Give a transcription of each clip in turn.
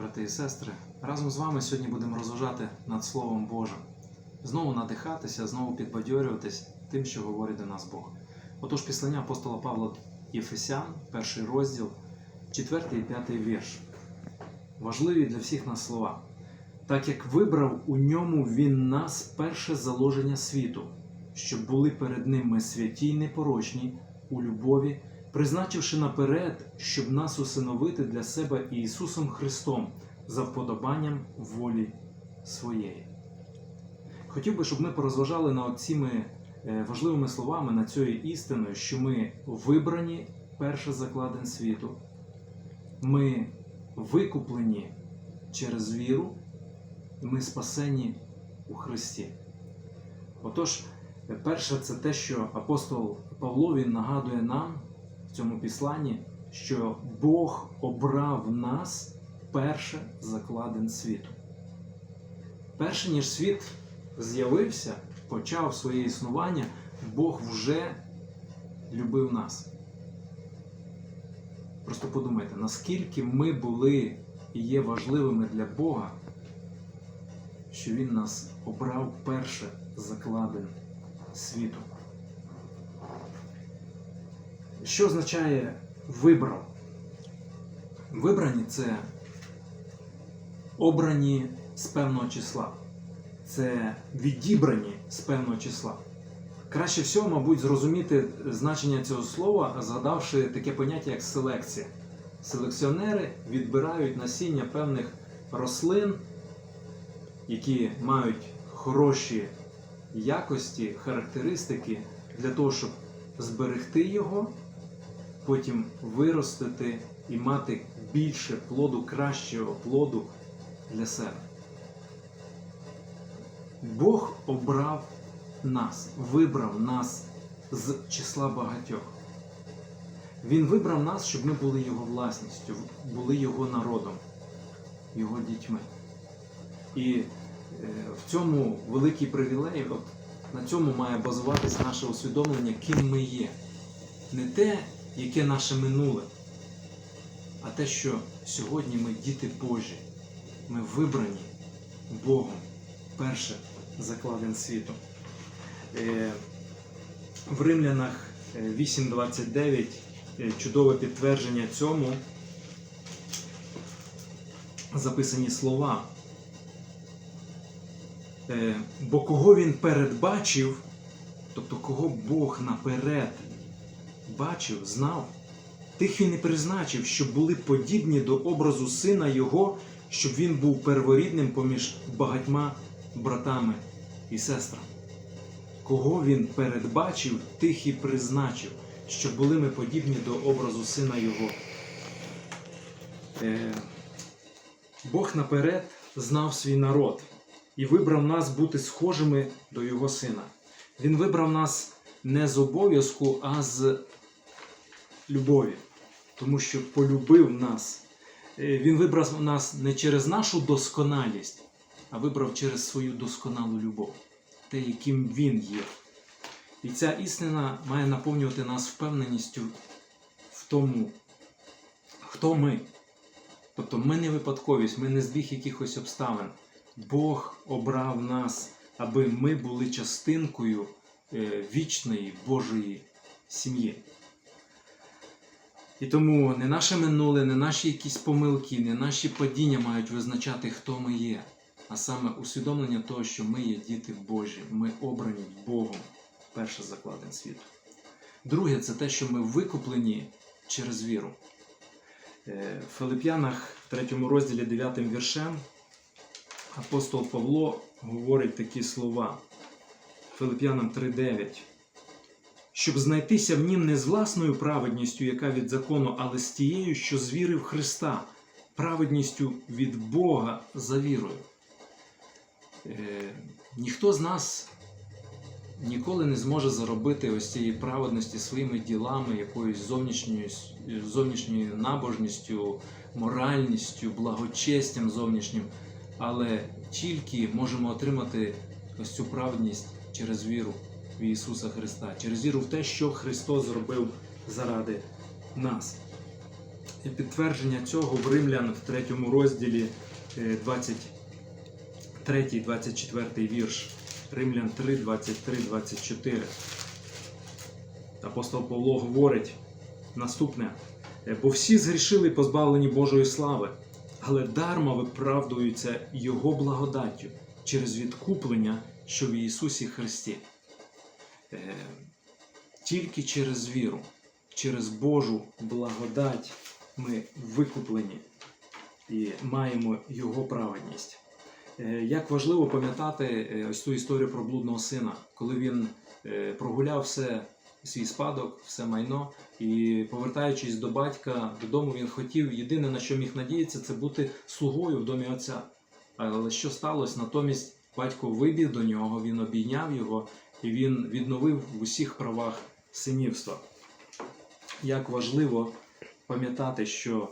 Брати і сестри. Разом з вами сьогодні будемо розважати над Словом Божим, знову надихатися, знову підбадьорюватись тим, що говорить до нас Бог. Отож, післання апостола Павла Єфесян, перший розділ, 4 і 5 вірш. Важливі для всіх нас слова. Так як вибрав у ньому він нас перше заложення світу, щоб були перед ним ми святі й непорочні у любові, призначивши наперед, щоб нас усиновити для себе Ісусом Христом за вподобанням волі своєї. Хотів би, щоб ми порозважали над цими е, важливими словами, над цією істиною, що ми вибрані перше закладен світу, ми викуплені через віру, і ми спасені у Христі. Отож, перше, це те, що апостол Павло він нагадує нам в цьому післанні, що Бог обрав нас перше закладен світу. Перше ніж світ з'явився, почав своє існування, Бог вже любив нас. Просто подумайте, наскільки ми були і є важливими для Бога, що Він нас обрав перше закладен світу. Що означає вибрав? Вибрані це обрані з певного числа. Це відібрані з певного числа. Краще всього, мабуть, зрозуміти значення цього слова, згадавши таке поняття, як селекція. Селекціонери відбирають насіння певних рослин, які мають хороші якості, характеристики для того, щоб зберегти його, потім виростити і мати більше плоду, кращого плоду для себе. Бог обрав нас, вибрав нас з числа багатьох. Він вибрав нас, щоб ми були його власністю, були його народом, його дітьми. І е, в цьому великий привілей, от на цьому має базуватись наше усвідомлення, ким ми є. Не те, яке наше минуле, а те, що сьогодні ми діти Божі. Ми вибрані Богом перше закладен світу. Е, В Римлянах е, 8.29 е, чудове підтвердження цьому записані слова. Е, Бо кого він передбачив, тобто кого Бог наперед бачив, знав, тих він і призначив, щоб були подібні до образу сина Його, щоб він був перворідним поміж багатьма братами і сестрами. Кого він передбачив, тих і призначив, щоб були ми подібні до образу сина Його. Е, Бог наперед знав свій народ і вибрав нас бути схожими до Його сина. Він вибрав нас не з обов'язку, а з любові, тому що полюбив нас. Е, Він вибрав нас не через нашу досконалість, а вибрав через свою досконалу любов, те, яким Він є. І ця істина має наповнювати нас впевненістю в тому, хто ми. Тобто ми не випадковість, ми не збіг якихось обставин. Бог обрав нас, аби ми були частинкою е, вічної Божої сім'ї. І тому не наше минуле, не наші якісь помилки, не наші падіння мають визначати, хто ми є, а саме усвідомлення того, що ми є діти Божі, ми обрані Богом, перше закладен світу. Друге, це те, що ми викуплені через віру. Е, В Филип'янах, в 3 розділі 9 віршем, апостол Павло говорить такі слова. Филип'янам 3:9. Щоб знайтися в нім не з власною праведністю, яка від закону, але з тією, що з віри в Христа, праведністю від Бога за вірою. Е, ніхто з нас ніколи не зможе заробити ось цієї праведності своїми ділами, якоюсь зовнішньою, зовнішньою набожністю, моральністю, благочестям зовнішнім, але тільки можемо отримати ось цю праведність через віру в Ісуса Христа, через віру в те, що Христос зробив заради нас. І підтвердження цього в Римлян в третьому розділі е, 23, 24 вірш. Римлян 3, 23, 24. Апостол Павло говорить наступне: «Е, бо всі згрішили і позбавлені Божої слави, але дарма виправдуються Його благодаттю через відкуплення, що в Ісусі Христі. Е, Тільки через віру, через Божу благодать ми викуплені і маємо Його праведність. Е, Як важливо пам'ятати е, ось ту історію про блудного сина, коли він прогуляв все свій спадок, все майно, і повертаючись до батька додому, він хотів єдине на що міг надіятися, це бути слугою в домі отця. Але що сталося? Натомість батько вибіг до нього, він обійняв його і він відновив в усіх правах синівства. Як важливо пам'ятати, що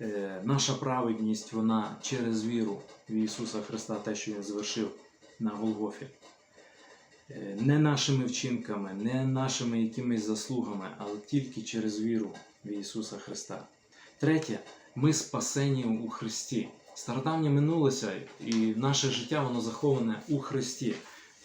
е, наша праведність вона через віру в Ісуса Христа, те, що Він звершив на Голгофі. Е, Не нашими вчинками, не нашими якимись заслугами, але тільки через віру в Ісуса Христа. Третє, ми спасені у Христі. Стародавнє минулося, і наше життя воно заховане у Христі.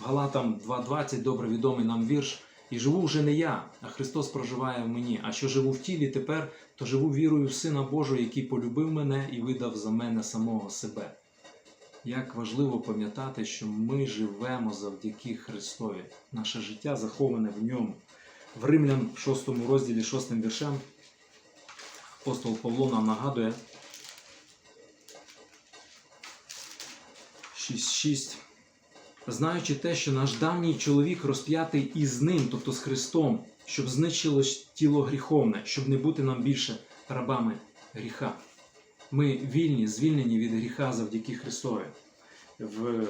Галатам 2.20 добре відомий нам вірш. І живу вже не я, а Христос проживає в мені. А що живу в тілі тепер, то живу вірою в Сина Божого, який полюбив мене і видав за мене самого себе. Як важливо пам'ятати, що ми живемо завдяки Христові. Наше життя заховане в ньому. В Римлян 6 розділі 6 віршем апостол Павло нам нагадує 6.6. Знаючи те, що наш давній чоловік розп'ятий із ним, тобто з Христом, щоб знищилось тіло гріховне, щоб не бути нам більше рабами гріха. Ми вільні, звільнені від гріха завдяки Христові. В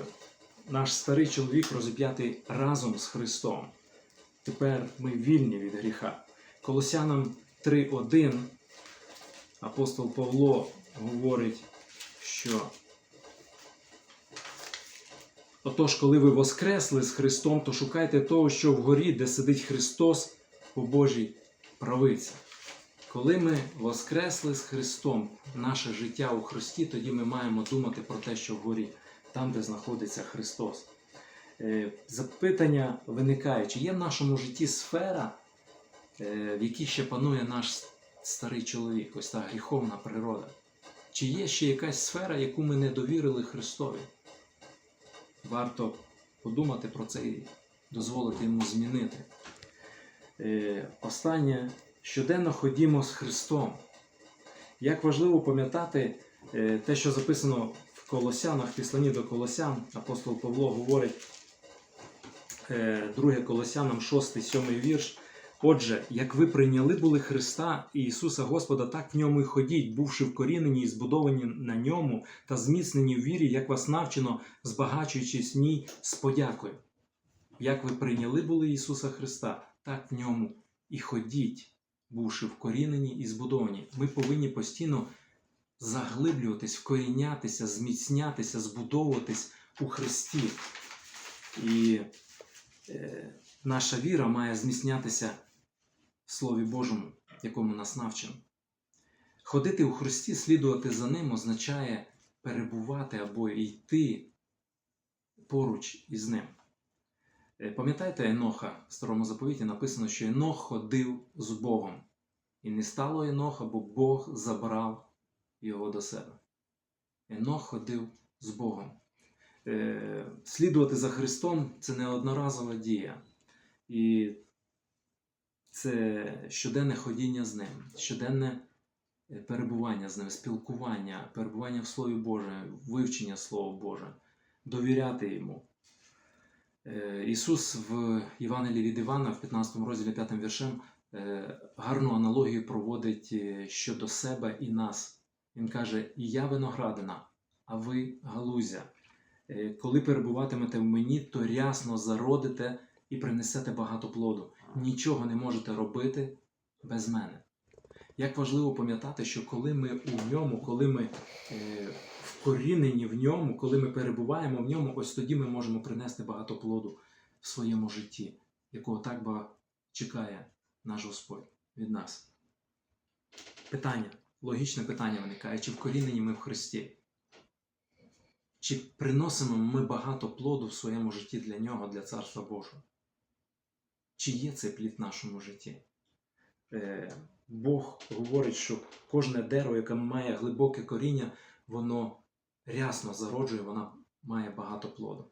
наш старий чоловік розіп'ятий разом з Христом. Тепер ми вільні від гріха. Колосянам 3.1 апостол Павло говорить, що Отож, коли ви воскресли з Христом, то шукайте того, що вгорі, де сидить Христос по Божій правиці. Коли ми воскресли з Христом, наше життя у Христі, тоді ми маємо думати про те, що вгорі, там, де знаходиться Христос. Е, Запитання виникає, чи є в нашому житті сфера, е, в якій ще панує наш старий чоловік, ось та гріховна природа? Чи є ще якась сфера, яку ми не довірили Христові? Варто подумати про це і дозволити йому змінити. Е, Останнє щоденно ходімо з Христом. Як важливо пам'ятати е, те, що записано в Колосянах, в Післані до Колосян, апостол Павло говорить, е, 2 Колосянам, 6-7 вірш. Отже, як ви прийняли були Христа і Ісуса Господа, так в ньому й ходіть, бувши вкорінені і збудовані на ньому та зміцнені в вірі, як вас навчено, збагачуючись в ній з подякою. Як ви прийняли були Ісуса Христа, так в ньому і ходіть, бувши вкорінені і збудовані. Ми повинні постійно заглиблюватись, вкорінятися, зміцнятися, збудовуватись у Христі. І е, наша віра має зміцнятися Слові Божому, якому нас навчено. Ходити у Христі, слідувати за Ним означає перебувати або йти поруч із Ним. Е, Пам'ятаєте Еноха в Старому заповіті написано, що Енох ходив з Богом. І не стало Еноха, бо Бог забрав його до себе. Енох ходив з Богом. Е, Слідувати за Христом це не одноразова дія. І це щоденне ходіння з ним, щоденне е, перебування з ним, спілкування, перебування в Слові Боже, вивчення Слова Боже, довіряти йому. Е, Ісус в Євангелії від Івана в 15 розділі 5 віршем е, гарну аналогію проводить щодо себе і нас. Він каже: І я виноградина, а ви галузя. Коли перебуватимете в мені, то рясно зародите і принесете багато плоду. Нічого не можете робити без мене. Як важливо пам'ятати, що коли ми у ньому, коли ми е, вкорінені в ньому, коли ми перебуваємо в ньому, ось тоді ми можемо принести багато плоду в своєму житті, якого так багато чекає наш Господь від нас. Питання: логічне питання виникає, чи вкорінені ми в Христі? Чи приносимо ми багато плоду в своєму житті для Нього, для Царства Божого? Чи є цей плід в нашому житті? Е, Бог говорить, що кожне дерево, яке має глибоке коріння, воно рясно зароджує, воно має багато плоду.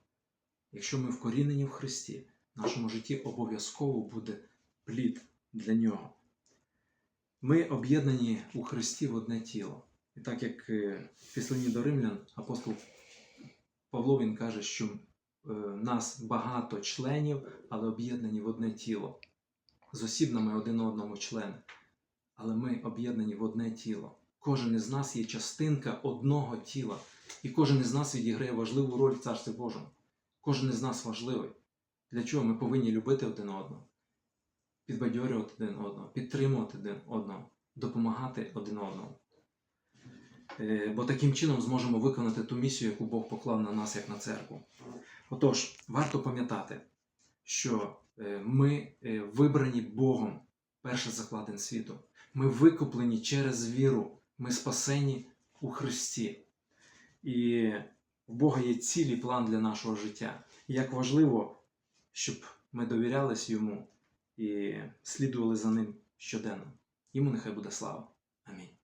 Якщо ми вкорінені в Христі, в нашому житті обов'язково буде плід для нього. Ми об'єднані у Христі в одне тіло. І так як е, в післанні до римлян апостол Павло він каже, що нас багато членів, але об'єднані в одне тіло. З осібними один одному члени. Але ми об'єднані в одне тіло. Кожен із нас є частинка одного тіла, і кожен із нас відіграє важливу роль в Царстві Божому. Кожен із нас важливий. Для чого ми повинні любити один одного, підбадьорювати один одного, підтримувати один одного, допомагати один одному. Е, Бо таким чином зможемо виконати ту місію, яку Бог поклав на нас як на церкву. Отож, варто пам'ятати, що е, ми е, вибрані Богом, перший закладен світу. Ми викуплені через віру, ми спасені у Христі. І в Бога є цілий план для нашого життя. І як важливо, щоб ми довірялись йому і слідували за ним щоденно. Йому нехай буде слава. Амінь.